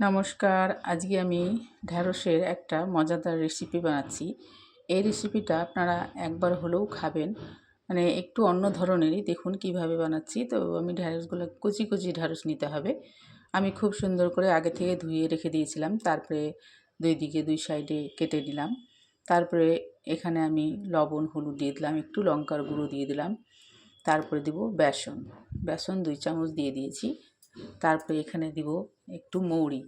নমস্কার, আজকে আমি ঢ্যাঁড়সের একটা মজাদার রেসিপি বানাচ্ছি। এই রেসিপিটা আপনারা একবার হলেও খাবেন। মানে একটু অন্য ধরনেরই দেখুন কীভাবে বানাচ্ছি। তো আমি ঢ্যাঁড়সগুলো, কুচি কুচি ঢ্যাঁড়স নিতে হবে। আমি খুব সুন্দর করে আগে থেকে ধুয়ে রেখে দিয়েছিলাম। তারপরে দুই দিকে, দুই সাইডে কেটে দিলাম। তারপরে এখানে আমি লবণ, হলুদ দিয়ে দিলাম, একটু লঙ্কার গুঁড়ো দিয়ে দিলাম। তারপরে দিব বেসন। বেসন দুই চামচ দিয়ে দিয়েছি। তারপরে এখানে দিব একটু মৌরি।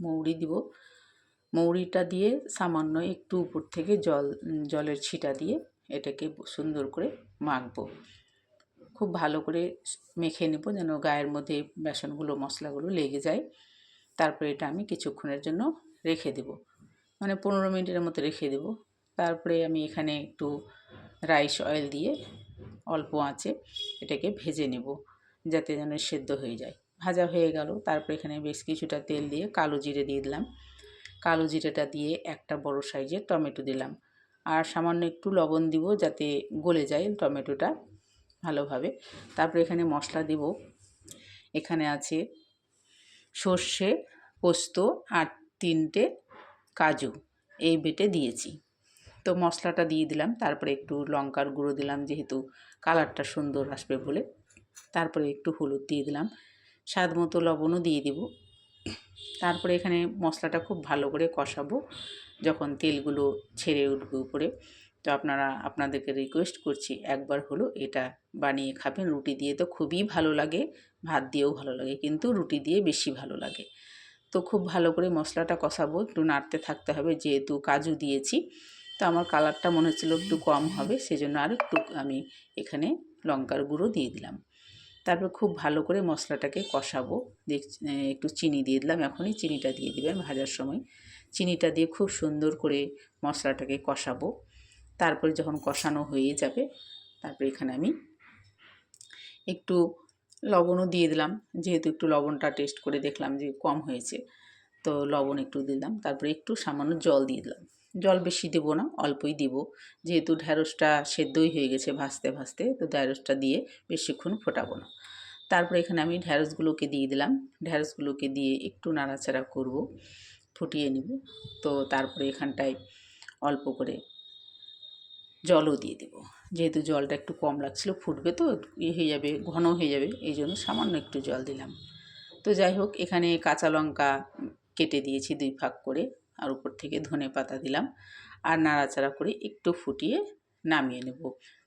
মৌরি দিব। মৌরিটা দিয়ে সামান্য একটু উপর থেকে জল, জলের ছিটা দিয়ে এটাকে সুন্দর করে মাখবো। খুব ভালো করে মেখে নেব যেন গায়ের মধ্যে বেসনগুলো, মশলাগুলো লেগে যায়। তারপরে এটা আমি কিছুক্ষণের জন্য রেখে দেব। মানে পনেরো মিনিটের মতো রেখে দেব। তারপরে আমি এখানে একটু রাইস অয়েল দিয়ে অল্প আঁচে এটাকে ভেজে নেব। যাতে যেন সেদ্ধ হয়ে যায়। ভাজা হয়ে গেল, তারপর এখানে বেশ কিছুটা তেল দিয়ে কালো জিরে দিয়ে দিলাম। কালো জিরেটা দিয়ে একটা বড় সাইজের টমেটো দিলাম। আর সামান্য একটু লবণ দিব যাতে গলে যায় টমেটোটা ভালোভাবে। তারপর এখানে মশলা দিব। এখানে আছে সর্ষে, পোস্ত আর তিনটে কাজু। এই বেটে দিয়েছি। তো মশলাটা দিয়ে দিলাম, তারপরে একটু লঙ্কার গুঁড়ো দিলাম, যেহেতু কালারটা সুন্দর আসবে বলে। তারপরে একটু হলুদ দিয়ে দিলাম। স্বাদ মতো লবণও দিয়ে দিব। তারপরে এখানে মশলাটা খুব ভালো করে কষাবো যখন তেলগুলো ছেড়ে উঠবে উপরে। তো আপনারা, আপনাদেরকে রিকোয়েস্ট করছি একবার হলো এটা বানিয়ে খাবেন। রুটি দিয়ে তো খুবই ভালো লাগে, ভাত দিয়েও ভালো লাগে, কিন্তু রুটি দিয়ে বেশি ভালো লাগে। তো খুব ভালো করে মশলাটা কষাবো, একটু নাড়তে থাকতে হবে, যেহেতু কাজু দিয়েছি। তো আমার কালারটা মনে হচ্ছিল একটু কম হবে, সেজন্য আর একটু আমি এখানে লঙ্কার গুঁড়ো দিয়ে দিলাম। তারপর খুব ভালো করে মশলাটাকে কষাবো। দেখ একটু চিনি দিয়ে দিলাম। এখনই চিনিটা দিয়ে দেবেন ভাজার সময়। চিনিটা দিয়ে খুব সুন্দর করে মশলাটাকে কষাবো। তারপরে যখন কষানো হয়ে যাবে, তারপরে এখানে আমি একটু লবণও দিয়ে দিলাম। যেহেতু একটু লবণটা টেস্ট করে দেখলাম যে কম হয়েছে, তো লবণ একটু দিলাম। তারপরে একটু সামান্য জল দিয়ে দিলাম। জল বেশি দেবো না, অল্পই দিব। যেহেতু ঢ্যাঁড়সটা সেদ্ধই হয়ে গেছে ভাজতে ভাজতে, তো ঢ্যাঁড়সটা দিয়ে বেশিক্ষণ ফোটাবো না। তারপরে এখানে আমি ঢ্যাঁড়সগুলোকে দিয়ে দিলাম। ঢ্যাঁড়সগুলোকে দিয়ে একটু নাড়াচাড়া করব, ফুটিয়ে নিব। তো তারপরে এখানটায় অল্প করে জলও দিয়ে দেবো। যেহেতু জলটা একটু কম লাগছিল, ফুটবে তো ইয়ে হয়ে যাবে, ঘন হয়ে যাবে, এই জন্য সামান্য একটু জল দিলাম। তো যাই হোক, এখানে কাঁচা লঙ্কা কেটে দিয়েছি দুই ফাঁক করে। আর উপর থেকে ধনে পাতা দিলাম আর নাড়াচাড়া করে একটু ফুটিয়ে নামিয়ে নেব।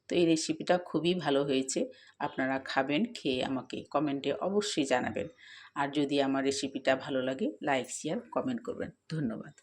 তো এই রেসিপিটা খুবই ভালো হয়েছে, আপনারা খাবেন, খেয়ে আমাকে কমেন্টে অবশ্যই জানাবেন। আর যদি আমার রেসিপিটা ভালো লাগে লাইক শেয়ার কমেন্ট করবেন। ধন্যবাদ।